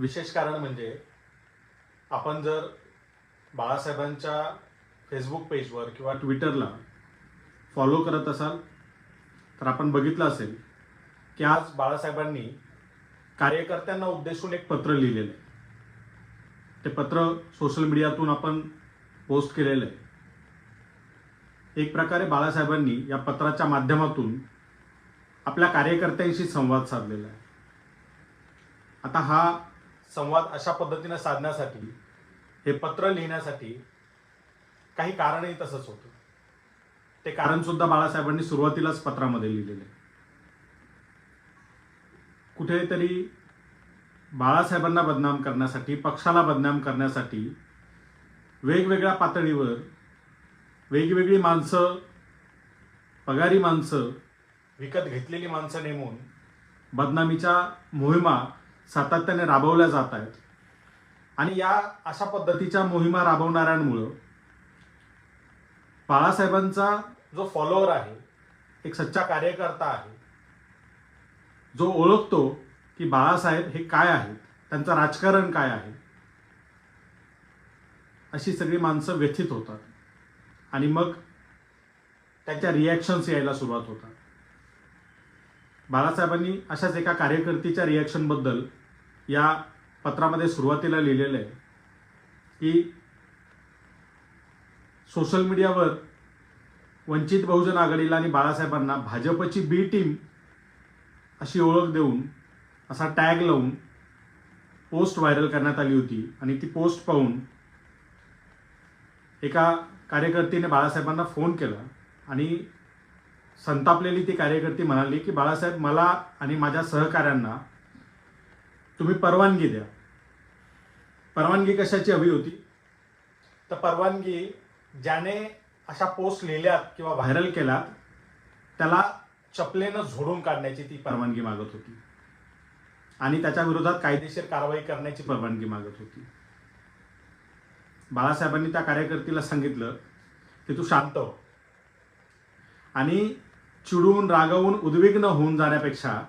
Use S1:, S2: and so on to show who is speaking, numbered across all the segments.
S1: विशेष कारण म्हणजे आपण जर बाळासाहेबांच्या फेसबुक पेजवर किंवा ट्विटरला फॉलो करत असाल तर आपण बघितलं असेल की आज बाळासाहेबांनी कार्यकर्त्यांना उद्देशून एक पत्र लिहिलेलं आहे. ते पत्र सोशल मीडियातून आपण पोस्ट केलेलं आहे. एक प्रकारे बाळासाहेबांनी या पत्राच्या माध्यमातून आपल्या कार्यकर्त्यांशी संवाद साधलेला आहे. आता हा संवाद अशा पद्धतीने साधण्यासाठी हे पत्र लिहिण्यासाठी काही कारणही तसंच होतं. ते कारण सुद्धा बाळासाहेबांनी सुरुवातीलाच पत्रामध्ये लिहिलेलं आहे. कुठेतरी बाळासाहेबांना बदनाम करण्यासाठी पक्षाला बदनाम करण्यासाठी वेगवेगळ्या पातळीवर वेगवेगळी माणसं पगारी माणसं विकत घेतलेली माणसं नेमून बदनामीच्या मोहिमा सातत्याने राबवल्या जात आहेत. आणि या अशा पद्धतीच्या मोहिमा राबवणाऱ्यांमुळं बाळासाहेबांचा जो फॉलोअर आहे एक सच्चा कार्यकर्ता आहे जो ओळखतो की बाळासाहेब हे काय आहेत त्यांचं राजकारण काय आहे अशी सगळी माणसं व्यथित होतात. आणि मग त्यांच्या रिॲक्शन्स यायला सुरुवात होतात. बाळासाहेबांनी अशाच एका कार्यकर्तीच्या रिॲक्शनबद्दल या पत्रामध्ये सुरुवातीला लिहिलेलं आहे की सोशल मीडियावर वंचित बहुजन आघाडीला आणि बाळासाहेबांना भाजपची बी टीम अशी ओळख देऊन असा टॅग लावून पोस्ट व्हायरल करण्यात आली होती आणि ती पोस्ट पाहून एका कार्यकर्तीने बाळासाहेबांना फोन केला आणि संतापलेली ती कार्यकर्ती म्हणाली की बाळासाहेब मला आणि माझ्या सहकाऱ्यांना तुम्ही परवानगी द्या. परवानगी कशाची हवी होती? तर परवानगी ज्याने अशा पोस्ट लिहिल्यात किंवा व्हायरल केल्यात त्याला चपलेनं झोडून काढण्याची ती परवानगी मागत होती. आणि त्याच्या विरोधात कायदेशीर कारवाई करण्याची परवानगी मागत होती. बाळासाहेबांनी त्या कार्यकर्तीला सांगितलं की तू शांत हो. आणि चिडून रागवून उद्विग्न होऊन जाण्यापेक्षा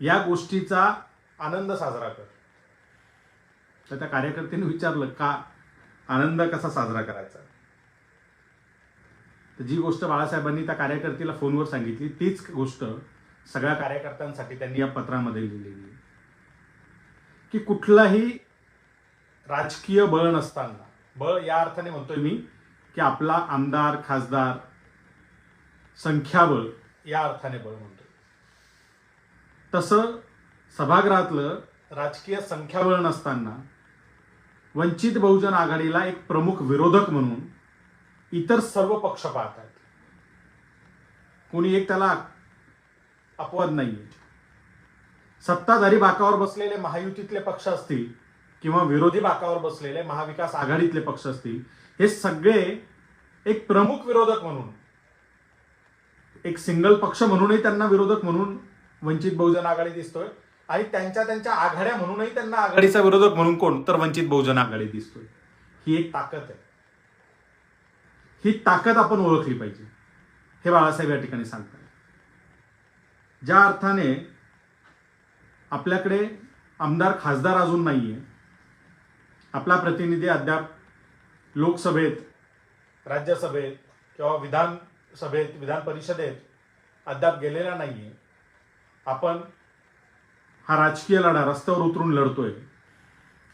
S1: या गोष्टीचा आनंद साजरा कर. तर त्या कार्यकर्त्याने विचारलं का आनंद कसा साजरा करायचा? तर जी गोष्ट बाळासाहेबांनी त्या कार्यकर्त्याला फोनवर सांगितली तीच गोष्ट सगळ्या कार्यकर्त्यांसाठी त्यांनी या पत्रामध्ये लिहिलेली की कुठलाही राजकीय बळ नसताना बळ या अर्थाने म्हणतोय मी की आपला आमदार खासदार संख्याबळ या अर्थाने बळ म्हणतोय. तसं सभागृहातलं राजकीय संख्याबळ नसताना वंचित बहुजन आघाडीला एक प्रमुख विरोधक म्हणून इतर सर्व पक्ष पाहत आहेत कोणी एक त्याला अपवाद नाहीये. सत्ताधारी बाकावर बसलेले महायुतीतले पक्ष असतील किंवा विरोधी बाकावर बसलेले महाविकास आघाडीतले पक्ष असतील हे सगळे एक प्रमुख विरोधक म्हणून एक सिंगल पक्ष म्हणूनही त्यांना विरोधक म्हणून वंचित बहुजन आघाडी दिसतोय. आणि त्यांच्या त्यांच्या आघाड्या म्हणूनही त्यांना आघाडीचा विरोधक म्हणून कोण? तर वंचित बहुजन आघाडी दिसतोय. ही एक ताकद आहे. ही ताकद आपण ओळखली पाहिजे. हे बाळासाहेब या ठिकाणी सांगतात. ज्या अर्थाने आपल्याकडे आमदार खासदार अजून नाहीये आपला प्रतिनिधी अद्याप लोकसभेत राज्यसभेत किंवा विधानसभेत विधान परिषदेत अद्याप गेलेला नाहीये. आपण हा राजकीय लढा रस्त्यावर उतरून लढतोय.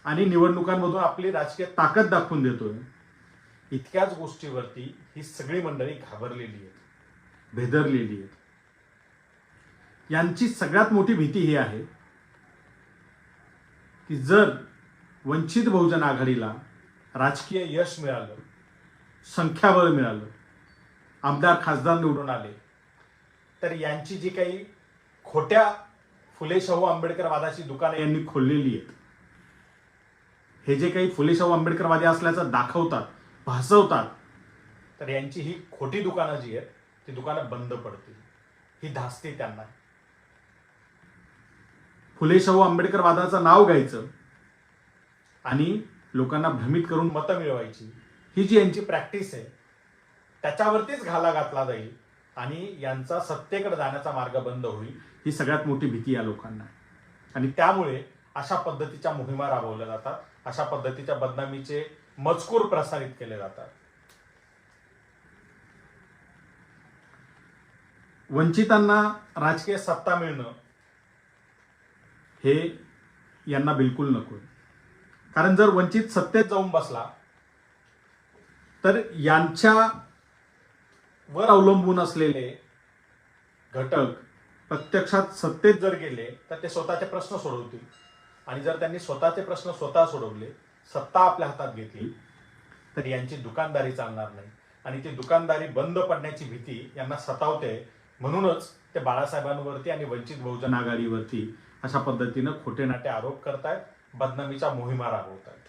S1: आणि निवडणुकांमधून आपली राजकीय ताकद दाखवून देतोय. इतक्याच गोष्टीवरती ही सगळी मंडळी घाबरलेली आहेत भेदरलेली आहेत. यांची सगळ्यात मोठी भीती ही आहे की जर वंचित बहुजन आघाडीला राजकीय यश मिळालं संख्याबळ मिळालं आमदार खासदार निवडून आले तर यांची जी काही खोट्या फुले शाहू आंबेडकरवादाची दुकानं यांनी खोललेली आहेत. हे जे काही फुले शाहू आंबेडकरवादी असल्याचं दाखवतात भासवतात तर यांची ही खोटी दुकानं जी आहेत ती दुकानं बंद पडतील. ही धास्ती त्यांना फुले शाहू आंबेडकरवादाचं नाव घ्यायचं आणि लोकांना भ्रमित करून मतं मिळवायची ही जी यांची प्रॅक्टिस आहे त्याच्यावरतीच घाला घातला जाईल आणि यांचा सत्तेकडे जाण्याचा मार्ग बंद होईल. ही सगळ्यात मोठी भीती या लोकांना. आणि त्यामुळे अशा पद्धतीच्या मोहिमा राबवल्या जातात. अशा पद्धतीच्या बदनामीचे मजकूर प्रसारित केले जातात. वंचितांना राजकीय सत्ता मिळणं हे यांना बिलकुल नको कारण जर वंचित सत्तेत जाऊन बसला तर यांच्या वर अवलंबून असलेले घटक प्रत्यक्षात सत्तेत जर गेले तर ते स्वतःचे प्रश्न सोडवतील. आणि जर त्यांनी स्वतःचे प्रश्न स्वतः सोडवले सत्ता आपल्या हातात घेतली तर यांची दुकानदारी चालणार नाही. आणि ती दुकानदारी बंद पडण्याची भीती यांना सतावते म्हणूनच ते बाळासाहेबांवरती आणि वंचित बहुजन आघाडीवरती अशा पद्धतीनं खोटे नाटे आरोप करतायत बदनामीच्या मोहिमा राबवतायत.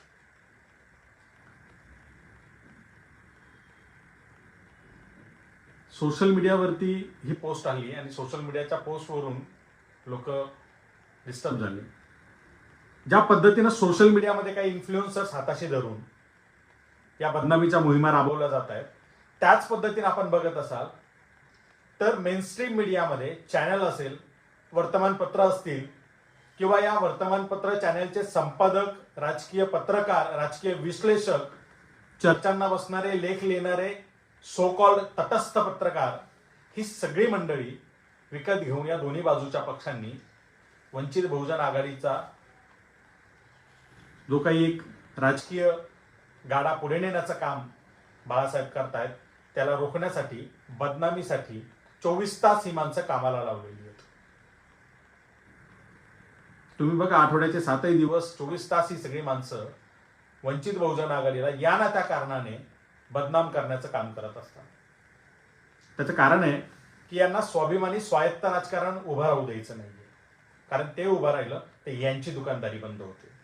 S1: सोशल मीडियावरती ही पोस्ट आली आणि सोशल मीडियाच्या पोस्टवरून लोक डिस्टर्ब झाले. ज्या पद्धतीनं सोशल मीडियामध्ये काही इन्फ्लुएन्सर्स हाताशी धरून या बदनामीच्या मोहिमा राबवल्या जात आहेत त्याच पद्धतीने आपण बघत असाल तर मेनस्ट्रीम मीडियामध्ये चॅनल असेल वर्तमानपत्र असतील किंवा या वर्तमानपत्र चॅनलचे संपादक राजकीय पत्रकार राजकीय विश्लेषक चर्चांना बसणारे लेख लिहिणारे सो कॉल्ड तटस्थ पत्रकार ही सगळी मंडळी विकत घेऊन या दोन्ही बाजूच्या पक्षांनी वंचित बहुजन आघाडीचा जो काही एक राजकीय गाडा पुढे नेण्याचं काम बाळासाहेब करतायत त्याला रोखण्यासाठी बदनामीसाठी चोवीस तास ही माणसं कामाला लावलेली आहेत. तुम्ही बघा आठवड्याचे सातही दिवस चोवीस तास ही सगळी माणसं वंचित बहुजन आघाडीला या ना त्या कारणाने बदनाम करण्याचं काम करत असतात. त्याचं कारण आहे की यांना स्वाभिमानी स्वायत्त राजकारण उभं राहू द्यायचं नाहीये. कारण ते उभं राहिलं तर यांची दुकानदारी बंद होते.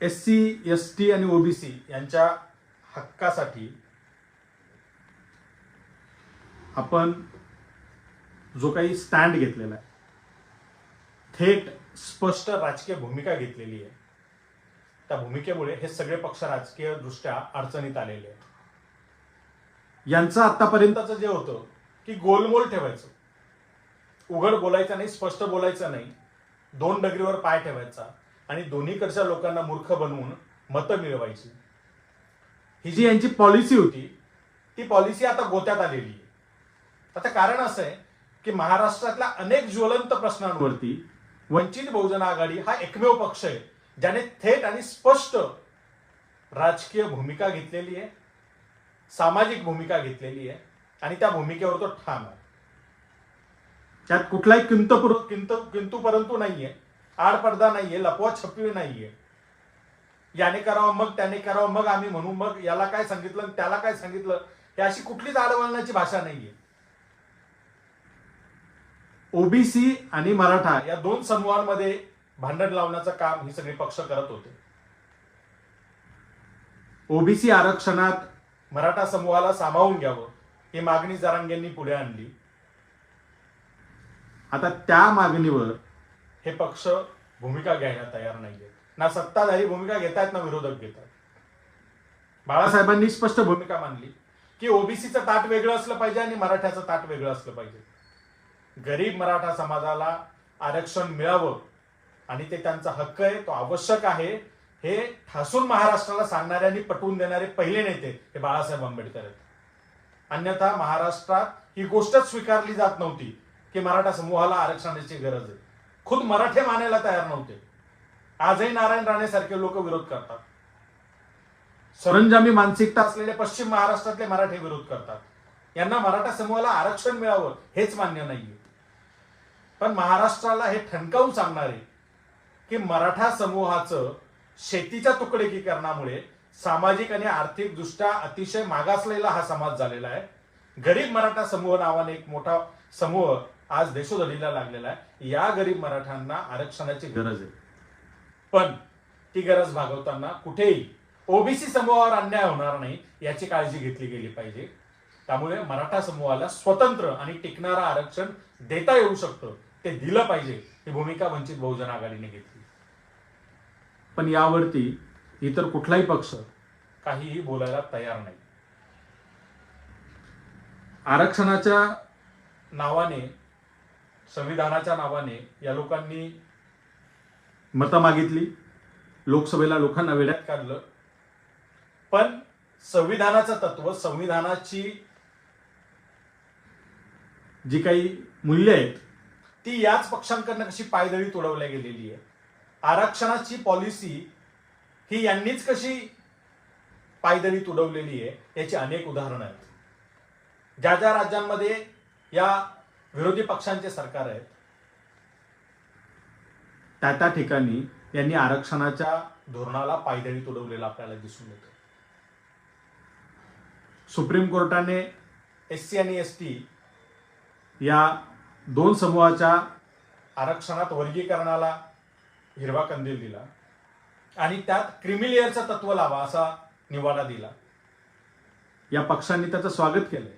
S1: एस सी एस टी आणि ओबीसी यांच्या हक्कासाठी आपण जो काही स्टँड घेतलेला आहे थेट स्पष्ट राजकीय भूमिका घेतलेली आहे. त्या भूमिकेमुळे हे सगळे पक्ष राजकीय दृष्ट्या अडचणीत आलेले आहेत. यांचं आतापर्यंतचं जे होतं की गोलमोल ठेवायचं. उघड बोलायचं नाही स्पष्ट बोलायचं नाही दोन डगरीवर पाय ठेवायचा आणि दोन्हीकडच्या लोकांना मूर्ख बनवून मतं मिळवायची. ही जी यांची पॉलिसी होती ती पॉलिसी आता गोत्यात आलेली आहे. आता कारण असं आहे की महाराष्ट्रातल्या अनेक ज्वलंत प्रश्नांवरती वंचित बहुजन आघाडी हा एकमेव पक्ष आहे. ज्याने थेट आणि स्पष्ट राजकीय भूमिका घेतलेली आहे सामाजिक भूमिका घेतलेली आहे आणि त्या भूमिकेवर तो ठाम आहे. त्यात कुठलाही किंतपुर किंत किंतु परंतु नाहीये आडपडदा नाहीये लपवा छपवी नाहीये. याने करावं मग त्याने करावं मग आम्ही म्हणू मग याला काय सांगितलं त्याला काय सांगितलं हे अशी कुठलीच आडवळण्याची भाषा नाहीये. ओबीसी आणि मराठा या दोन समूहांमध्ये भांडण लावण्याचं काम ही सगळी पक्ष करत होते. ओबीसी आरक्षणात मराठा समूहाला सामावून घ्यावं ही मागणी जरांगेंनी पुढे आणली. आता त्या मागणीवर हे पक्ष भूमिका घ्यायला तयार नाहीये ना सत्ताधारी भूमिका घेतायत ना विरोधक घेतात बाळासाहेबांनी स्पष्ट भूमिका मांडली की ओबीसीचं ताट वेगळं असलं पाहिजे आणि मराठ्याचं ताट वेगळं असलं पाहिजे. गरीब मराठा समाजाला आरक्षण मिळावं आणि ते त्यांचा हक्क आहे तो आवश्यक आहे हे ठासून महाराष्ट्राला सांगणारे आणि पटवून देणारे पहिले नेते हे बाळासाहेब आंबेडकर आहेत. अन्यथा महाराष्ट्रात ही गोष्टच स्वीकारली जात नव्हती की मराठा समूहाला आरक्षणाची गरज आहे. खुद मराठे मानायला तयार नव्हते. आजही नारायण राणे सारखे लोक विरोध करतात. सरंजामी मानसिकता असलेले पश्चिम महाराष्ट्रातले मराठे विरोध करतात. यांना मराठा समूहाला आरक्षण मिळावं हेच मान्य नाहीये. पण महाराष्ट्राला हे ठणकावून सांगणारे की मराठा समूहाचं शेतीच्या तुकडीकरणामुळे सामाजिक आणि आर्थिकदृष्ट्या अतिशय मागासलेला हा समाज झालेला आहे. गरीब मराठा समूह नावाने एक मोठा समूह आज देशोधडीला लागलेला आहे. या गरीब मराठ्यांना आरक्षणाची गरज आहे. पण ती गरज भागवताना कुठेही ओबीसी समूहावर अन्याय होणार नाही याची काळजी घेतली गेली पाहिजे. त्यामुळे मराठा समूहाला स्वतंत्र आणि टिकणारं आरक्षण देता येऊ शकतं ते दिलं पाहिजे. ही भूमिका वंचित बहुजन आघाडीने घेतली. पण यावरती इतर कुठलाही पक्ष काहीही बोलायला तयार नाही. आरक्षणाच्या नावाने संविधानाच्या नावाने या लोकांनी मतं मागितली. लोकसभेला लोकांना वेड्यात काढलं. पण संविधानाचं तत्व संविधानाची जी काही मूल्य आहेत ती याच पक्षांकडनं कशी पायदळी तोडवल्या गेलेली आहे आरक्षणाची पॉलिसी ही यांनीच कशी पायदळी तुडवलेली आहे याची अनेक उदाहरणं आहेत. ज्या ज्या राज्यांमध्ये या विरोधी पक्षांचे सरकार आहेत त्या त्या ठिकाणी यांनी आरक्षणाच्या धोरणाला पायदळी तुडवलेलं आपल्याला दिसून येतं. सुप्रीम कोर्टाने एस सी आणि एस टी या दोन समूहाच्या आरक्षणात वर्गीकरणाला हिरवा कंदील दिला. आणि त्यात क्रिमिलियरचं तत्व लावा असा निवाडा दिला. या पक्षांनी त्याचं स्वागत केलंय.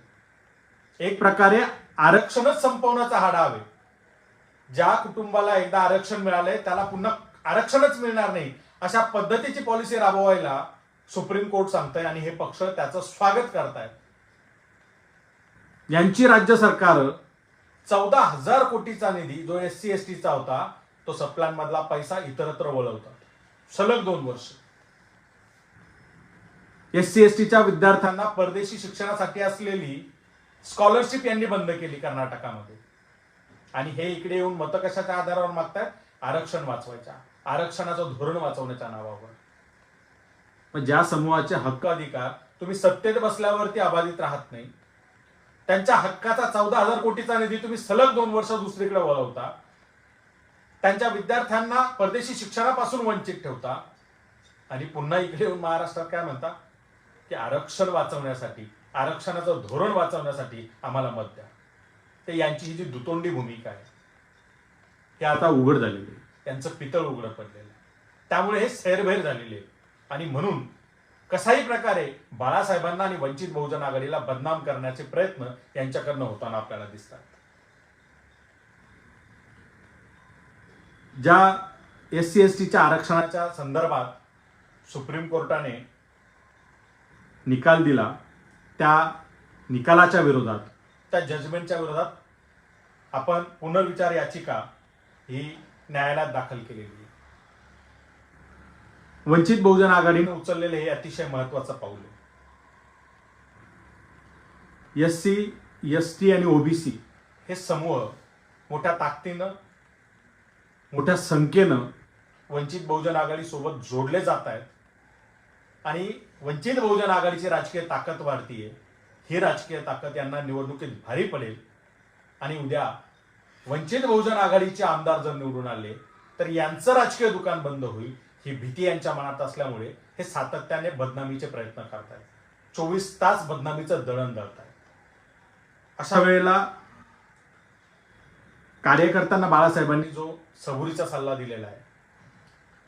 S1: एक प्रकारे आरक्षणच संपवण्याचा हा डाव आहे ज्या कुटुंबाला एकदा आरक्षण मिळालंय त्याला पुन्हा आरक्षणच मिळणार नाही अशा पद्धतीची पॉलिसी राबवायला सुप्रीम कोर्ट सांगतंय आणि हे पक्ष त्याचं स्वागत करतायत. यांची राज्य सरकार चौदा हजार कोटीचा निधी जो एस सी एस टीचा होता तो सप्लान मधला पैसा इतरत्र वळवतात. सलग दोन वर्ष. एस सी एस टीच्या विद्यार्थ्यांना परदेशी शिक्षणासाठी असलेली स्कॉलरशिप यांनी बंद केली कर्नाटकामध्ये. आणि हे इकडे येऊन मतं कशाच्या आधारावर मागतायत आरक्षण वाचवायच्या. आरक्षणाचं धोरण वाचवण्याच्या नावावर. मग ज्या समूहाचे हक्क अधिकार तुम्ही सत्तेत बसल्यावरती अबाधित राहत नाही त्यांच्या हक्काचा चौदा हजार कोटीचा निधी तुम्ही सलग दोन वर्ष दुसरीकडे वळवता त्यांच्या विद्यार्थ्यांना परदेशी शिक्षणापासून वंचित ठेवता. आणि पुन्हा इकडे येऊन महाराष्ट्रात काय म्हणता? की आरक्षण वाचवण्यासाठी आरक्षणाचं धोरण वाचवण्यासाठी आम्हाला मत द्या. ते यांची ही जी दुतोंडी भूमिका आहे हे आता उघड झालेली आहे. त्यांचं पितळ उघड पडलेलं आहे. त्यामुळे हे सैरभैर झालेले आणि म्हणून कसाही प्रकारे बाळासाहेबांना आणि वंचित बहुजन आघाडीला बदनाम करण्याचे प्रयत्न यांच्याकडनं होताना आपल्याला दिसतात. ज्या एस सी एस टीच्या आरक्षणाच्या संदर्भात सुप्रीम कोर्टाने निकाल दिला त्या निकालाच्या विरोधात त्या जजमेंटच्या विरोधात आपण पुनर्विचार याचिका ही न्यायालयात दाखल केलेली आहे. वंचित बहुजन आघाडीने उचललेले हे अतिशय महत्वाचं पाऊल आहे. एस सी एस टी आणि ओबीसी हे समूह मोठ्या ताकदीनं मोठ्या संख्येनं वंचित बहुजन आघाडी सोबत जोडले जात आहेत. आणि वंचित बहुजन आघाडीची राजकीय ताकद वाढतीये. ही राजकीय ताकद यांना निवडणुकीत भारी पडेल. आणि उद्या वंचित बहुजन आघाडीचे आमदार जर निवडून आले तर यांचं राजकीय दुकान बंद होईल ही भीती यांच्या मनात असल्यामुळे हे सातत्याने बदनामीचे प्रयत्न करतायत. चोवीस तास बदनामीचं दळण दळतायत. अशा वेळेला कार्यकर्त्यांना बाळासाहेबांनी जो सबुरीचा सल्ला दिलेला आहे.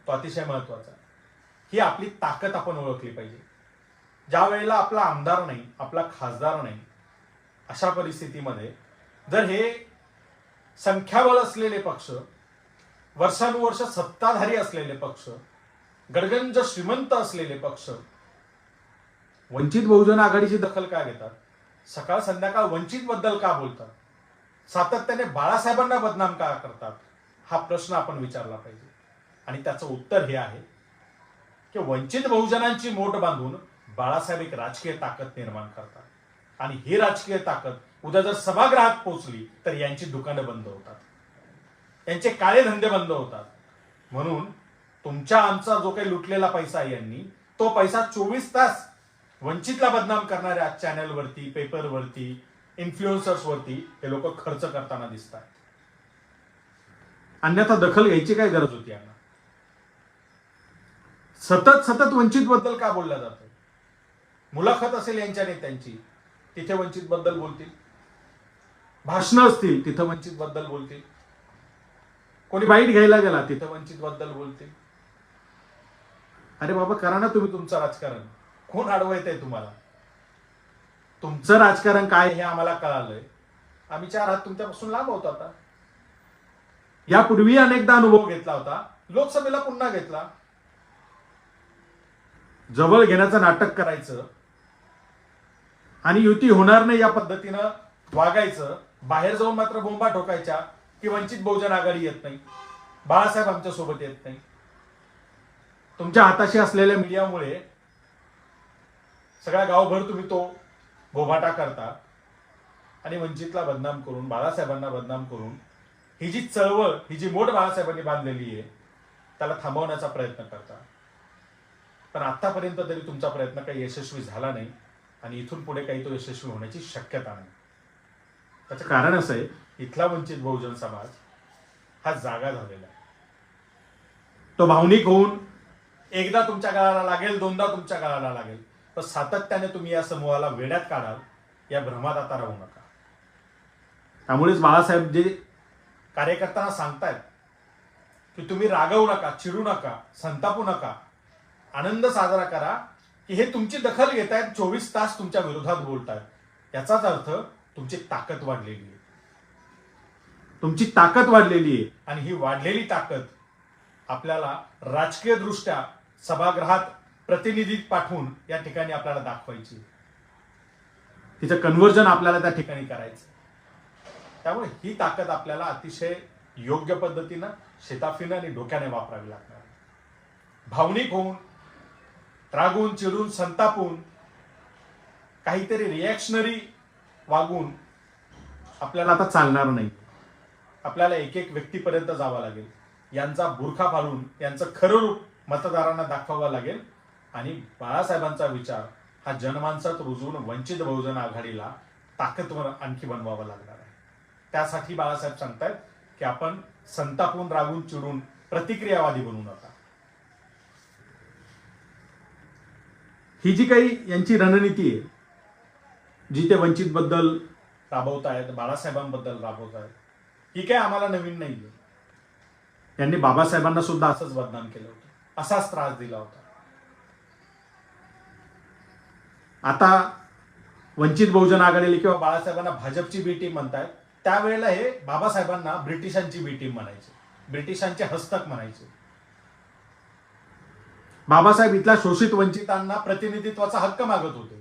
S1: तो अतिशय महत्त्वाचा आहे. ही आपली ताकद आपण ओळखली पाहिजे. ज्या वेळेला आपला आमदार नाही आपला खासदार नाही अशा परिस्थितीमध्ये जर हे संख्याबळ असलेले पक्ष वर्षानुवर्ष सत्ताधारी असलेले पक्ष गडगंज श्रीमंत असलेले पक्ष वंचित बहुजन आघाडीची दखल का घेतात? सकाळ संध्याकाळ वंचित बद्दल का बोलतात? सातत्याने बाळासाहेबांना बदनाम का करतात? हा प्रश्न आपण विचारला पाहिजे. आणि त्याचं उत्तर हे आहे की वंचित बहुजनांची मोठ बांधून बाळासाहेब एक राजकीय ताकद निर्माण करतात. आणि ही राजकीय ताकद उद्या जर सभागृहात पोहोचली तर यांची दुकानं बंद होतात. यांचे काळे धंदे बंद होतात. म्हणून तुमच्या आमचा जो काही लुटलेला पैसा आहे यांनी तो पैसा चोवीस तास वंचितला बदनाम करणाऱ्या चॅनलवरती पेपरवरती इन्फ्लुएन्सर्सवरती हे लोक खर्च करताना दिसतात. अन्यथा दखल घ्यायची काय गरज होती यांना? सतत सतत वंचित बद्दल का बोललं जातं मुलाखत असेल यांच्या नेत्यांची तिथे वंचित बद्दल बोलतील? भाषणं असतील तिथं वंचित बद्दल बोलतील? कोणी बाईट घ्यायला गेला तिथं वंचित बद्दल बोलतील? अरे बाबा करा ना तुम्ही तुमचं राजकारण. कोण अडवायत आहे तुम्हाला. तुमचं राजकारण काय हे आम्हाला कळालंय. आम्ही चार हात तुमच्यापासून लांब होतो आता. यापूर्वी अनेकदा अनुभव घेतला होता. लोकसभेला पुन्हा घेतला. जवळ घेण्याचं नाटक करायचं. आणि युती होणार नाही या पद्धतीनं वागायचं. बाहेर जाऊन मात्र बोंबा ठोकायच्या की वंचित बहुजन आघाडी येत नाही. बाळासाहेब आमच्यासोबत येत नाही. तुमच्या हाताशी असलेल्या मीडियामुळे सगळ्या गावभर तुम्ही तो भोभाटा करता. आणि वंचितला बदनाम करून बाळासाहेबांना बदनाम करून ही जी चळवळ ही जी मोठ बाळासाहेबांनी बांधलेली आहे त्याला थांबवण्याचा प्रयत्न करता पण आतापर्यंत तरी तुमचा प्रयत्न काही यशस्वी झाला नाही आणि इथून पुढे काही तो यशस्वी होण्याची शक्यता नाही. त्याचं कारण असं आहे इथला वंचित बहुजन समाज हा जागा झालेला आहे. तो भावनिक होऊन एकदा तुमच्या गळाला लागेल दोनदा तुमच्या गळाला लागेल पण सातत्याने तुम्ही या समूहाला वेड्यात काढाल या भ्रमात आता राहू नका. त्यामुळेच बाळासाहेब जे कार्यकर्त्यांना सांगतायत की तुम्ही रागवू नका चिडू नका संतापू नका आनंद साजरा करा की हे तुमची दखल घेत आहेत चोवीस तास तुमच्या विरोधात बोलतायत. याचाच अर्थ तुमची ताकद वाढलेली आहे. तुमची ताकद वाढलेली आहे. आणि ही वाढलेली ताकद आपल्याला राजकीय दृष्ट्या सभागृहात प्रतिनिधी पाठवून या ठिकाणी आपल्याला दाखवायची तिचं कन्व्हर्जन आपल्याला त्या ठिकाणी करायचं त्यामुळे ही ताकद आपल्याला अतिशय योग्य पद्धतीनं शेताफीनं आणि डोक्याने वापरावी लागणार भावनिक होऊन रागून चिडून संतापून काहीतरी रिॲक्शनरी वागून आपल्याला आता चालणार नाही. आपल्याला एक एक व्यक्तीपर्यंत जावं लागेल. यांचा बुरखा फालून यांचं खरं रूप मतदारांना दाखवावं लागेल. आणि बाळासाहेबांचा विचार हा जनमानसात रुजवून वंचित बहुजन आघाडीला ताकदवर आणखी बनवावा लागणार त्यासाठी बाळासाहेब सांगतायत की आपण संतापून रागून चिडून प्रतिक्रियावादी बनू नका. ही जी काही यांची रणनीती आहे जी ते वंचित बद्दल राबवतायत बाळासाहेबांबद्दल राबवतायत ही काय आम्हाला नवीन नाहीये यांनी बाबासाहेबांना सुद्धा असंच बदनाम केलं होतं. असाच त्रास दिला होता. आता वंचित बहुजन आघाडीला किंवा बाळासाहेबांना भाजपची बी टीम म्हणतायत त्यावेळेला हे बाबासाहेबांना ब्रिटिशांची बी टीम म्हणायचे. ब्रिटिशांचे हस्तक म्हणायचे. बाबासाहेब इथल्या शोषित वंचितांना प्रतिनिधित्वाचा हक्क मागत होते.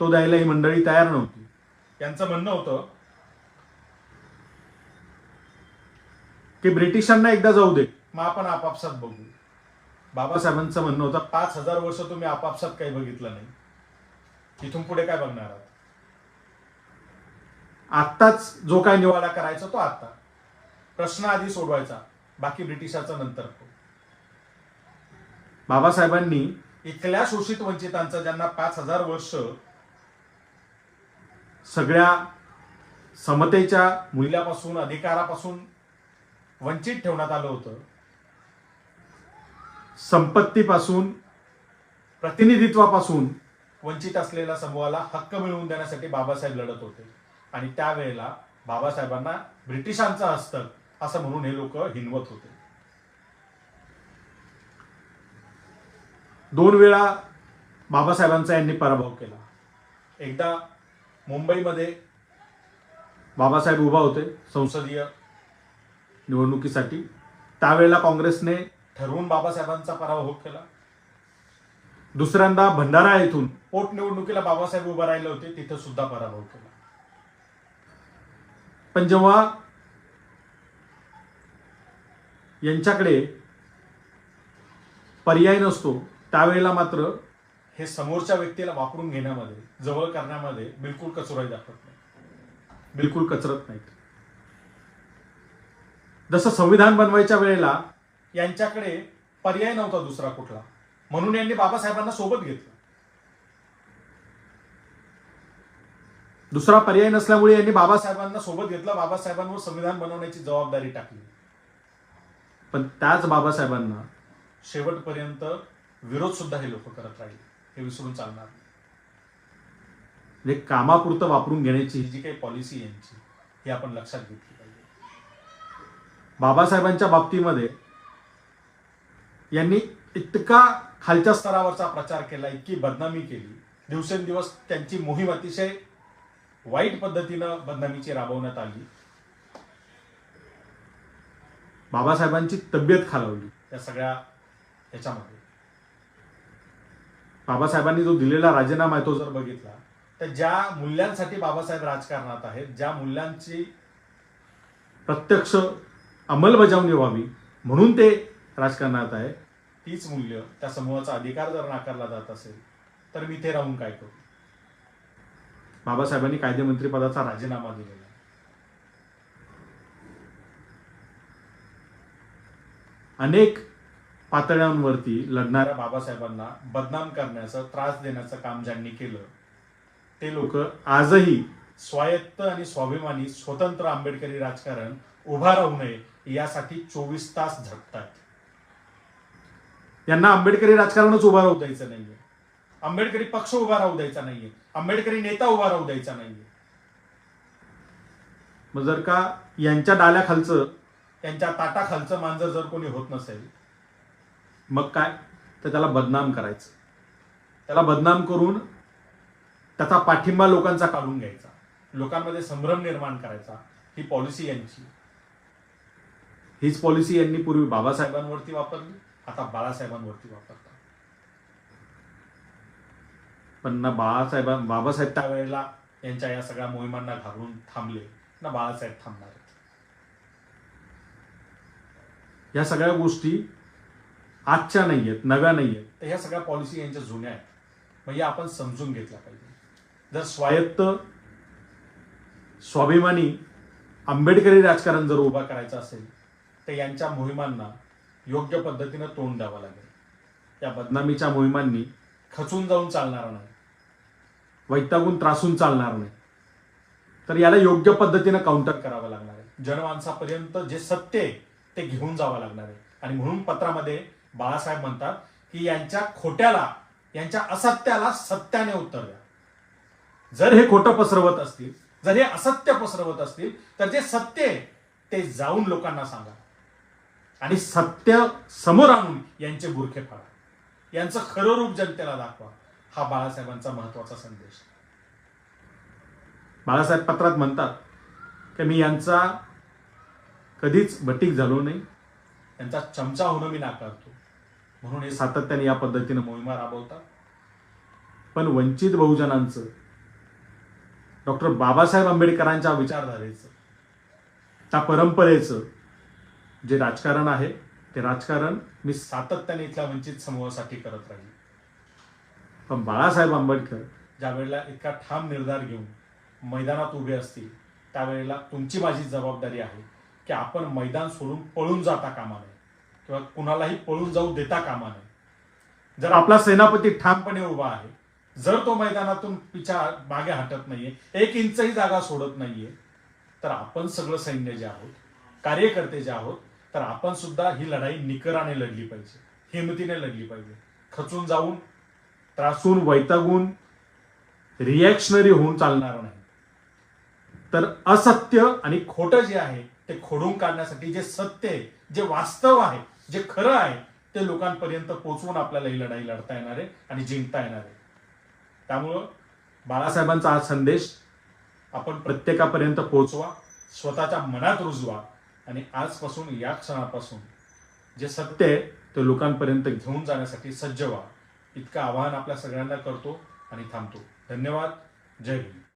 S1: तो द्यायला ही मंडळी तयार नव्हती. यांचं म्हणणं होतं की ब्रिटिशांना एकदा जाऊ दे. मग आपण आपापसात बघू. बाबासाहेबांचं म्हणणं होतं पाच हजार वर्ष तुम्ही आपापसात काही बघितलं नाही. तिथून पुढे काय बघणार आहात? आत्ताच जो काय निवाडा करायचा तो आत्ता. प्रश्न आधी सोडवायचा बाकी ब्रिटिशांचा नंतर. बाबासाहेबांनी इथल्या शोषित वंचितांचा ज्यांना पाच हजार वर्ष सगळ्या समतेच्या मूल्यापासून अधिकारापासून वंचित ठेवण्यात आलं होतं संपत्तीपासून प्रतिनिधित्वापासून वंचित असलेल्या समूहाला हक्क मिळवून देण्यासाठी बाबासाहेब लढत होते. आणि त्यावेळेला बाबासाहेबांना ब्रिटिशांचा हस्तक असं म्हणून हे लोक हिनवत होते. दोन वेळा बाबासाहेबांचा यांनी पराभव केला. एकदा मुंबईमध्ये बाबासाहेब उभा होते संसदीय निवडणुकीसाठी. त्यावेळेला काँग्रेसने ठरवून बाबासाहेबांचा पराभव केला. दुसऱ्यांदा भंडारा येथून पोटनिवडणुकीला बाबासाहेब उभे राहिले होते तिथे सुद्धा पराभव केला. पण जेव्हा यांच्याकडे पर्याय नसतो त्यावेळेला मात्र हे समोरच्या व्यक्तीला वापरून घेण्यामध्ये जवळ करण्यामध्ये बिलकुल कचराई दाखवत नाही. बिलकुल कचरत नाहीत. जसं संविधान बनवायच्या वेळेला यांच्याकडे पर्याय नव्हता दुसरा कुठला. म्हणून यांनी बाबासाहेबांना सोबत घेतलं. दुसरा पर्याय नसल्यामुळे यांनी बाबासाहेबांना सोबत घेतलं. बाबासाहेबांवर संविधान बनवण्याची जबाबदारी टाकली. पण त्याच बाबासाहेबांना शेवटपर्यंत विरोध सुद्धा हे लोक करत राहिले. हे विसरून चालणार म्हणजे कामापुरतं वापरून घेण्याची ही जी काही पॉलिसी यांची ही आपण लक्षात घेतली पाहिजे. बाबासाहेबांच्या बाबतीमध्ये यांनी इतका खालच्या स्तरावरचा प्रचार केला इतकी बदनामी केली. दिवसेंदिवस त्यांची मोहीम अतिशय वाईट पद्धतीनं बदनामीची राबवण्यात आली. बाबासाहेबांची तब्येत खालावली या सगळ्या ह्याच्यामध्ये बाबासाहेबांनी जो दिलेला राजीनामा आहे तो जर बघितला तर ज्या मूल्यांसाठी बाबासाहेब राजकारणात आहेत ज्या मूल्यांची प्रत्यक्ष अंमलबजावणी व्हावी म्हणून ते राजकारणात आहे तीच मूल्य त्या समूहाचा अधिकार जर नाकारला जात असेल तर मी ते राहून काय करू? बाबासाहेबांनी कायदेमंत्री पदाचा राजीनामा दिलेला अनेक पातळ्यांवरती लढणाऱ्या बाबासाहेबांना बदनाम करण्याचं त्रास देण्याचं काम ज्यांनी केलं ते लोक आजही स्वायत्त आणि स्वाभिमानी स्वतंत्र आंबेडकरी राजकारण उभा राहू नये यासाठी चोवीस तास झटतात. यांना आंबेडकरी राजकारणच उभा राहू द्यायचं नाहीये. आंबेडकरी पक्ष उभा राहू द्यायचा नाहीये. आंबेडकरी नेता उभा राहू द्यायचा नाहीये. मग जर का यांच्या डाल्याखालचं त्यांच्या ताटाखालचं मांजर जर कोणी होत नसेल मग काय? तर त्याला बदनाम करायचं. त्याला बदनाम करून त्याचा पाठिंबा लोकांचा काढून घ्यायचा. लोकांमध्ये संभ्रम निर्माण करायचा. ही पॉलिसी यांची. हीच पॉलिसी यांनी पूर्वी बाबासाहेबांवरती वापरली. आता बाळासाहेबांवरती वापरतात. पण ना बाळासाहेब बाबासाहेब त्यावेळेला यांच्या या सगळ्या मोहिमांना घालून थांबले. ना बाळासाहेब थांबणार. या सगळ्या गोष्टी आजच्या नाही आहेत नव्या नाही आहेत तर ह्या सगळ्या पॉलिसी यांच्या जुन्या आहेत. या आपण समजून घेतल्या पाहिजे. जर स्वायत्त स्वाभिमानी आंबेडकरी राजकारण जर उभा करायचं असेल तर यांच्या मोहिमांना योग्य पद्धतीनं तोंड द्यावं लागेल. या बदनामीच्या मोहिमांनी. खचून जाऊन चालणार नाही. वैतागून त्रासून चालणार नाही. तर याला योग्य पद्धतीनं काउंटर करावं लागणार आहे. जनमानसापर्यंत जे सत्य आहे ते घेऊन जावं लागणार आहे. आणि म्हणून पत्रामध्ये बाळासाहेब म्हणतात की यांच्या खोट्याला यांच्या असत्याला सत्याने उत्तर द्या. जर हे खोटं पसरवत असतील जर हे असत्य पसरवत असतील तर जे सत्य आहे ते जाऊन लोकांना सांगा. आणि सत्य समोर आणून यांचे गुरखे फाळा यांचं खरं रूप जनतेला दाखवा. हा बाळासाहेबांचा महत्त्वाचा संदेश. बाळासाहेब पत्रात म्हणतात की मी यांचा कधीच भटीक झालो नाही. यांचा चमचा होणं मी नाकारतो. म्हणून हे सातत्याने या पद्धतीनं मोहिमा राबवतात. पण वंचित बहुजनांचं डॉक्टर बाबासाहेब आंबेडकरांच्या विचारधारेचं त्या परंपरेचं जे राजकारण आहे ते राजकारण मी सातत्याने इथल्या वंचित समूहासाठी करत राहील पण बाळासाहेब आंबेडकर ज्या वेळेला इतका ठाम निर्धार घेऊन मैदानात उभे असतील त्यावेळेला तुमची माझी जबाबदारी आहे की आपण मैदान सोडून पळून जाता कामा नये किंवा कुणालाही पळून जाऊ देता कामा नये. जर आपला सेनापती ठामपणे उभा आहे जर तो मैदानातून पिछा मागे हटत नाहीये एक इंचही जागा सोडत नाहीये तर आपण सगळं सैन्य जे आहोत कार्यकर्ते जे आहोत तर आपण सुद्धा ही लढाई निकराने लढली पाहिजे हिमतीने लढली पाहिजे. खचून जाऊन त्रासून वैतागून रिॲक्शनरी होऊन चालणार नाही. तर असत्य आणि खोटं जे आहे ते खोडून काढण्यासाठी जे सत्य आहे जे वास्तव आहे जे खरं आहे ते लोकांपर्यंत पोचवून आपल्याला ही लढाई लढता येणार आहे आणि जिंकता येणार आहे. त्यामुळं बाळासाहेबांचा हा संदेश आपण प्रत्येकापर्यंत पोहोचवा स्वतःच्या मनात रुजवा आणि आजपासून या क्षणापासून जे सत्य आहे ते लोकांपर्यंत घेऊन जाण्यासाठी सज्ज व्हा. इतकं आवाहन आपल्या सगळ्यांना करतो आणि थांबतो. धन्यवाद. जय हिंद.